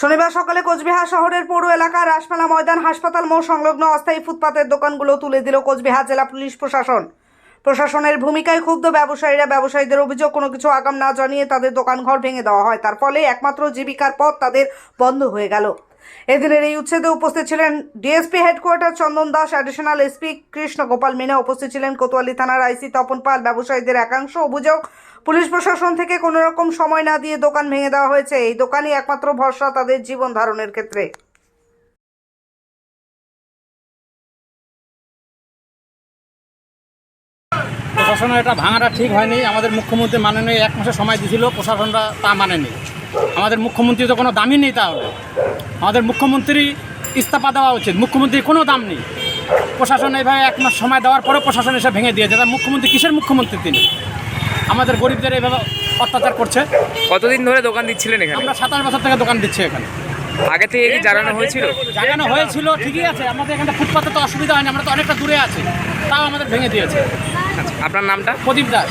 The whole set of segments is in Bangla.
শনিবার সকালে কোচবিহার শহরের পৌর এলাকার রাসমেলা ময়দান হাসপাতাল মোড় সংলগ্ন অস্থায়ী ফুটপাতের দোকানগুলো তুলে দিল কোচবিহার জেলা পুলিশ প্রশাসন। প্রশাসনের ভূমিকায় ক্ষুব্ধ ব্যবসায়ীরা ব্যবসায়ীদের অভিযোগ, কোনো কিছু আগাম না জানিয়ে তাদের দোকানঘর ভেঙে দেওয়া হয়। তার ফলে একমাত্র জীবিকার পথ তাদের বন্ধ হয়ে গেল। এদিনের এই উচ্ছেদে উপস্থিত ছিলেন DSP headquarter Chandan Das additional SP Krishna Gopal Meena, উপস্থিত ছিলেন কোতোয়ালি থানার আইসি তপন পাল, ব্যবসায়ীদের একাংশ। অভিযোগ, পুলিশ প্রশাসন থেকে কোনো রকম সময় না দিয়ে দোকান ভেঙে দেওয়া হয়েছে। এই দোকানই একমাত্র ভরসা তাদের জীবন ধারণের ক্ষেত্রে। প্রশাসনের এটা ভাঙাটা ঠিক হয়নি। আমাদের মুখ্যমন্ত্রী মানেনি, এক মাসের সময় দিয়েছিল, প্রশাসনরা তা মানেনি। আমাদের মুখ্যমন্ত্রী তো কোনো দামই নেই তাহলে। আমাদের মুখ্যমন্ত্রী ইস্তফা দেওয়া উচিত। মুখ্যমন্ত্রীর কোনো দাম নেই। প্রশাসন এইভাবে এক মাস সময় দেওয়ার পরে প্রশাসন এসে ভেঙে দিয়েছে। তার মুখ্যমন্ত্রী কিসের মুখ্যমন্ত্রী তিনি? আমাদের গরিবদের এইভাবে অত্যাচার করছে। কতদিন ধরে দোকান দিচ্ছিলেন এখানে? আমরা সাতাশ বছর থেকে দোকান দিচ্ছি এখানে। আগে থেকে কি জানানো হয়েছিল? জানানো হয়েছিল ঠিকই আছে। আমাদের এখানে ফুটপাতে তো অসুবিধা হয়নি। আমরা তো অনেকটা দূরে আছি। তাও আমাদের ভেঙে দিয়েছে। আচ্ছা, আপনার নামটা? প্রদীপ দাস।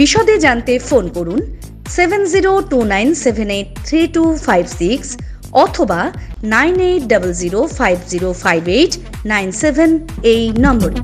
বিশদে জানতে ফোন করুন seven zero two nine seven eight three two five six অথবা nine eight double zero five zero five eight nine seven এই নম্বরে।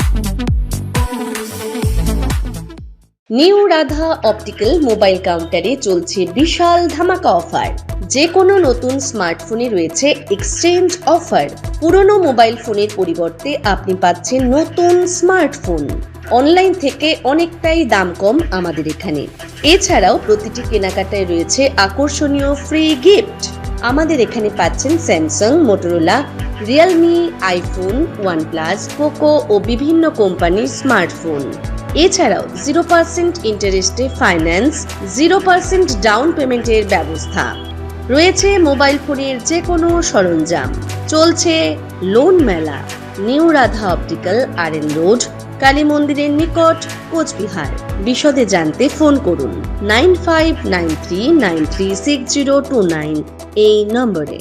নিউ রাধা অপটিক্যাল মোবাইল কাউন্টারে চলছে বিশাল ধামাকা অফার। যে কোনো নতুন স্মার্টফোনে রয়েছে এক্সচেঞ্জ অফার পুরনো মোবাইল ফোনের পরিবর্তে আপনি পাচ্ছেন নতুন স্মার্টফোন অনলাইন থেকে অনেকটাই দাম কম আমাদের এখানে। এছাড়াও প্রতিটি কেনাকাটায় রয়েছে আকর্ষণীয় ফ্রি গিফট আমাদের এখানে পাচ্ছেন Samsung, Motorola, Realme, iPhone, OnePlus, Poco ও বিভিন্ন কোম্পানির স্মার্টফোন এছাড়াও জিরো পার্সেন্ট ইন্টারেস্টে ফাইন্যান্স জিরো পার্সেন্ট ডাউন পেমেন্টের ব্যবস্থা। রয়েছে মোবাইল ফোনের যে কোনো সরঞ্জাম। চলছে লোন মেলা, new Radha optical R N road, Kali মন্দিরের নিকট, কোচবিহার। বিশদে জানতে ফোন করুন, nine five nine three nine three six zero two nine এই নম্বরে।